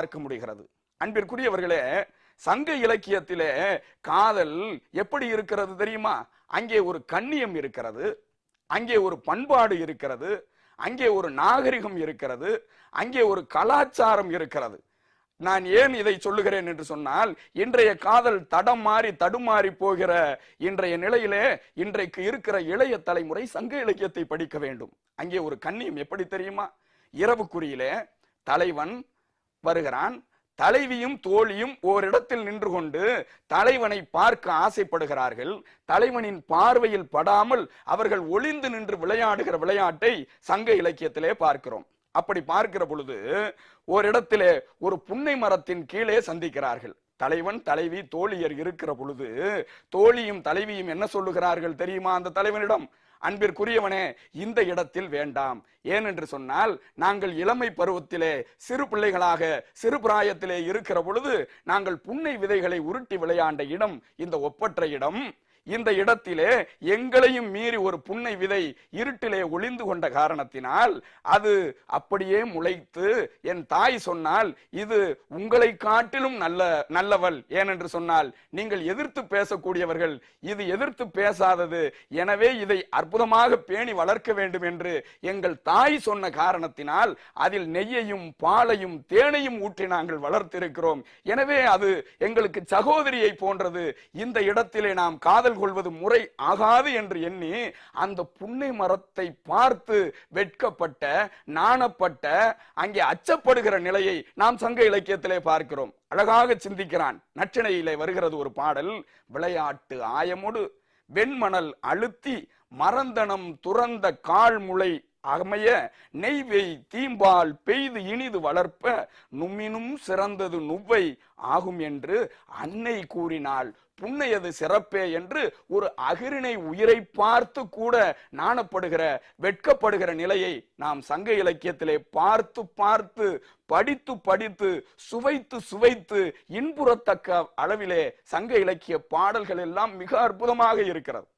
பார்க்க முடிகிறது அன்பிற்குரியவர்களே சங்க இலக்கியத்திலே காதல் எப்படி இருக்கிறது தெரியுமா? அங்கே ஒரு கண்ணியம் இருக்கிறது அங்கே ஒரு பண்பாடு இருக்கிறது அங்கே ஒரு நாகரிகம் இருக்கிறது அங்கே ஒரு கலாச்சாரம் இருக்கிறது. நான் ஏன் இதை சொல்லுகிறேன் என்று சொன்னால் இன்றைய காதல் தடம் மாறி தடுமாறி போகிற இன்றைய நிலையிலே இன்றைக்கு இருக்கிற இளைய தலைமுறை சங்க இலக்கியத்தை படிக்க வேண்டும். அங்கே ஒரு கண்ணியம் எப்படி தெரியுமா? இரவுக்குறியிலே தலைவன் வருகிறான் தலைவியும் தோழியும் ஓரிடத்தில் நின்று கொண்டு தலைவனை பார்க்க ஆசைப்படுகிறார்கள். தலைவனின் பார்வையில் படாமல் அவர்கள் ஒளிந்து நின்று விளையாடுகிற விளையாட்டை சங்க இலக்கியத்திலே பார்க்கிறோம். அப்படி பார்க்கிற பொழுது ஓரிடத்திலே ஒரு புன்னை மரத்தின் கீழே சந்திக்கிறார்கள். தலைவன் தலைவி தோழியர் இருக்கிற பொழுது தோழியும் தலைவியும் என்ன சொல்லுகிறார்கள் தெரியுமா அந்த தலைவனிடம்? அன்பிற்குரியவனே இந்த இடத்தில் வேண்டாம். ஏனென்று சொன்னால் நாங்கள் இளமை பருவத்திலே சிறு பிள்ளைகளாக சிறு பிராயத்திலே இருக்கிற பொழுது நாங்கள் புன்னை விதைகளை உருட்டி விளையாண்ட இடம் இந்த ஒப்பற்ற இடம். இந்த இடத்திலே எங்களையும் மீறி ஒரு புன்னை விதை இருட்டிலே ஒளிந்து கொண்ட காரணத்தினால் அது அப்படியே முளைத்து என் தாய் சொன்னால் இது உங்களை காட்டிலும் நல்ல நல்லவள் ஏனென்று சொன்னால் நீங்கள் எதிர்த்து பேசக்கூடியவர்கள் இது எதிர்த்து பேசாதது. எனவே இதை அற்புதமாக பேணி வளர்க்க வேண்டும் என்று எங்கள் தாய் சொன்ன காரணத்தினால் அதில் நெய்யையும் பாலையும் தேனையும் ஊற்றி நாங்கள் வளர்த்திருக்கிறோம். எனவே அது எங்களுக்கு சகோதரியை போன்றது. இந்த இடத்திலே நாம் காதல் கொள்வது முறை ஆகாது என்று எண்ணி அந்த புன்னை மரத்தை பார்த்து வெட்கப்பட்ட நாணப்பட்ட அங்கே அச்சப்படுகிற நிலையை நாம் சங்க இலக்கியத்திலே பார்க்கிறோம். அழகாக சிந்திக்கிறான். நச்சினையிலே வருகிறது ஒரு பாடல் விளையாட்டு ஆயமுடு. வெண்மணல் அழுத்தி மரந்தனம் துறந்த கால்முளை அமைய நெய்வெய் தீம்பால் பெய்து இனிது வளர்ப்ப நும்மினும் சிறந்தது நுவ்வை ஆகும் என்று அன்னை கூறினாள். புண்ணையது சிறப்பே என்று ஒரு அகிரினை உயிரை பார்த்து கூட நாணப்படுகிற வெட்கப்படுகிற நிலையை நாம் சங்க இலக்கியத்திலே பார்த்து பார்த்து படித்து படித்து சுவைத்து சுவைத்து இன்புறத்தக்க அளவிலே சங்க இலக்கிய பாடல்கள் எல்லாம் மிக அற்புதமாக இருக்கிறது.